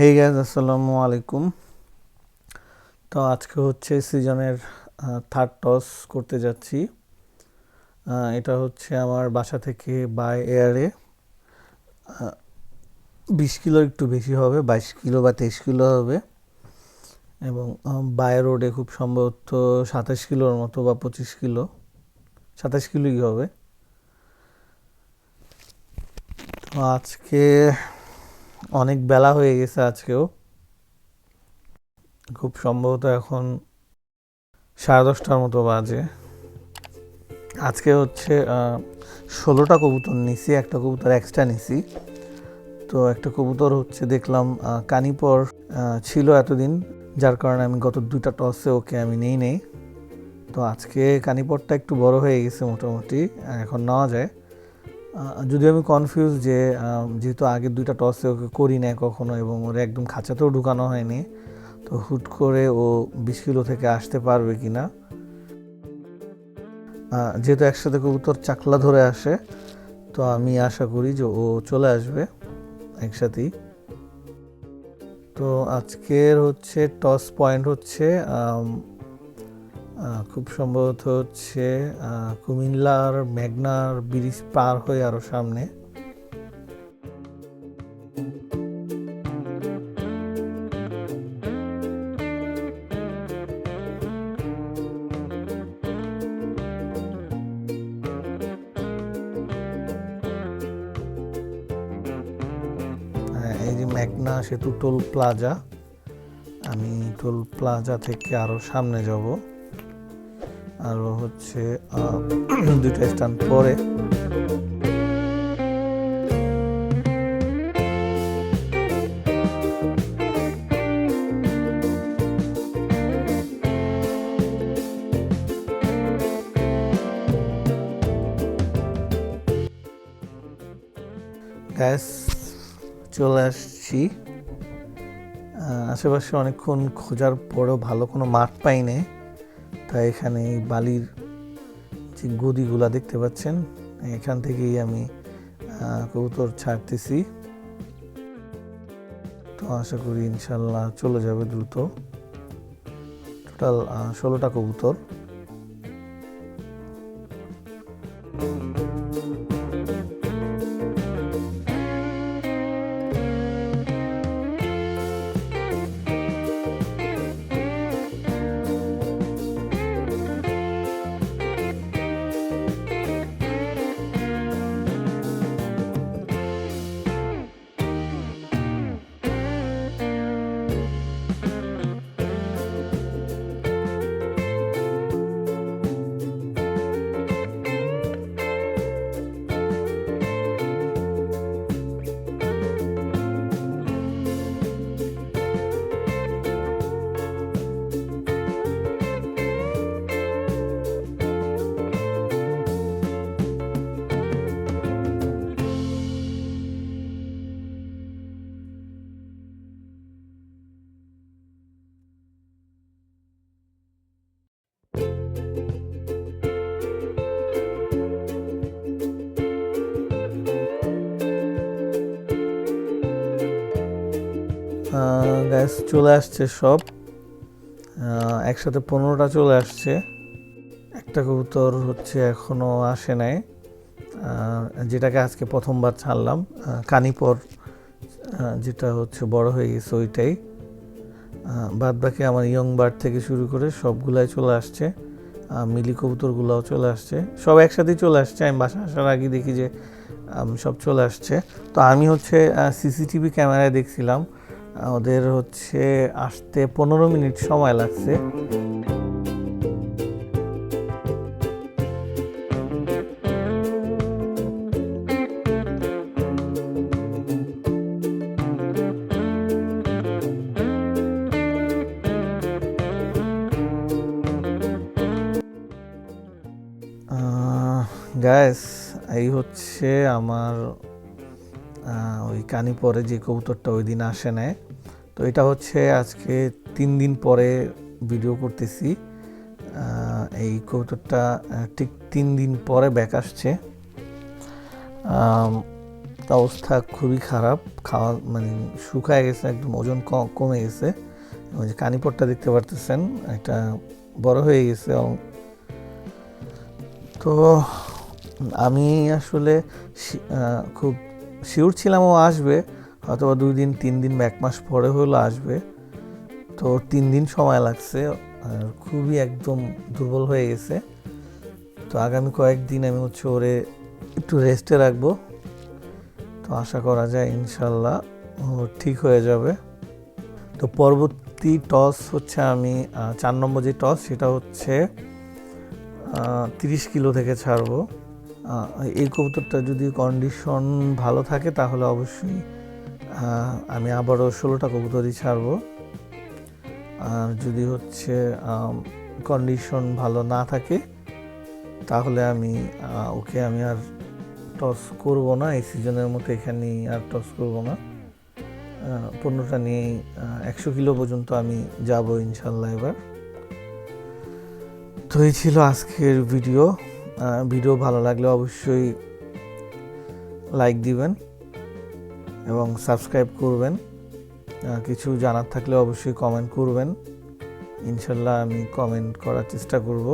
Hey guys আসসালামু আলাইকুম। তো আজকে হচ্ছে সিজনের থার্ড টস করতে যাচ্ছি। এটা হচ্ছে আমার বাসা থেকে বাই এয়ারে বিশ কিলো একটু বেশি হবে, বাইশ কিলো বা তেইশ কিলো হবে। এবং বাই রোডে খুব সম্ভবত সাতাশ কিলোর মতো বা পঁচিশ কিলো। সাতাশ কিলোই হবে। তো আজকে অনেক বেলা হয়ে গেছে আজকেও। খুব সম্ভবত এখন সাড়ে দশটার মতো বাজে। আজকে হচ্ছে ষোলোটা কবুতর নিছি, একটা কবুতর এক্সট্রা নিছি। তো একটা কবুতর হচ্ছে দেখলাম কানিপর ছিল এতদিন। যার কারণে আমি গত দুইটা টসে ওকে আমি নেই নেই। তো আজকে কানিপরটা একটু বড় হয়ে গেছে মোটামুটি এখন নেওয়া যায়। যদিও আমি কনফিউজ যে যেহেতু আগে দুইটা টসে ওকে করি না কখনো এবং ওর একদম খাঁচাতেও ঢুকানো হয়নি, তো হুট করে ও বিশ কিলো থেকে আসতে পারবে কি না যেহেতু একসাথে কবুতর চাকলা ধরে আসে, তো আমি আশা করি যে ও চলে আসবে একসাথেই। তো আজকের হচ্ছে টস পয়েন্ট হচ্ছে খুব সম্ভবত হচ্ছে কুমিল্লার মেঘনার ব্রিজ পার হয়ে আরও সামনে। হ্যাঁ, এই যে মেঘনা সেতু টোল প্লাজা। আমি টোল প্লাজা থেকে আরও সামনে যাব। আরও হচ্ছে দুইটা স্ট্যান্ড পরে। গ্যাস চলে আসছি। আশেপাশে অনেকক্ষণ খোঁজার পরেও ভালো কোনো মাঠ পাইনি। তাই এখানে এই বালির যে গদিগুলা দেখতে পাচ্ছেন, এখান থেকেই আমি কবুতর ছাড়তেছি। তো আশা করি ইনশাল্লাহ চলে যাবে দ্রুত। টোটাল ষোলোটা কবুতর। গ্যাস চলে আসছে সব। একসাথে পনেরোটা চলে আসছে। একটা কবুতর হচ্ছে এখনও আসে নাই। যেটাকে আজকে প্রথমবার ছাড়লাম। কানিপর যেটা হচ্ছে বড় হয়ে গেছে ওইটাই। বাদ বাকি আমার ইয়ং বার্ড থেকে শুরু করে সবগুলাই চলে আসছে। মিলি কবুতরগুলোও চলে আসছে। সব একসাথেই চলে আসছে। আমি বাসা আসার আগে দেখি যে সব চলে আসছে। তো আমি হচ্ছে সিসিটিভি ক্যামেরায় দেখছিলাম। ওদের হচ্ছে আসতে পনেরো মিনিট সময় লাগছে। গ্যাস এই হচ্ছে আমার ওই কানি পরে যে কবুতরটা ওই দিন আসে নেয় তো এটা হচ্ছে আজকে তিন দিন পরে ভিডিও করতেছি। এই কবুতরটা ঠিক তিন দিন পরে ব্যাক আসছে। অবস্থা খুবই খারাপ। খাওয়া মানে শুকায় গেছে, একদম ওজন কমে গেছে। ওই যে কানিপটটা দেখতে পারতেছেন, এটা বড় হয়ে গেছে তো আমি আসলে খুব শিওর ছিলাম ও আসবে। হয়তো বা দুই দিন, তিন দিন এক মাস পরে হলো আসবে। তো তিন দিন সময় লাগছে। খুবই একদম দুর্বল হয়ে গেছে। তো আগামী কয়েকদিন আমি হচ্ছে ওরে একটু রেস্টে রাখব। তো আশা করা যায় ইনশাল্লাহ ও ঠিক হয়ে যাবে। তো পরবর্তী টস হচ্ছে আমি চার নম্বর যে টস সেটা হচ্ছে তিরিশ কিলো থেকে ছাড়বো। এই কবুতরটা যদি কন্ডিশন ভালো থাকে, তাহলে অবশ্যই আমি আবারও ষোলোটা কবুতরই ছাড়বো। আর যদি হচ্ছে কন্ডিশন ভালো না থাকে, তাহলে আমি ওকে আমি আর টস করব না, এই সিজনের মতো এখানেই আর টস করব না। পণ্যটা নিয়ে একশো কিলো পর্যন্ত আমি যাব ইনশাল্লাহ এবার। তো এই ছিল আজকের ভিডিও ভিডিও ভালো লাগলে অবশ্যই লাইক দিবেন এবং সাবস্ক্রাইব করবেন। কিছু জানার থাকলে অবশ্যই কমেন্ট করবেন। ইনশাল্লাহ আমি কমেন্ট করার চেষ্টা করব।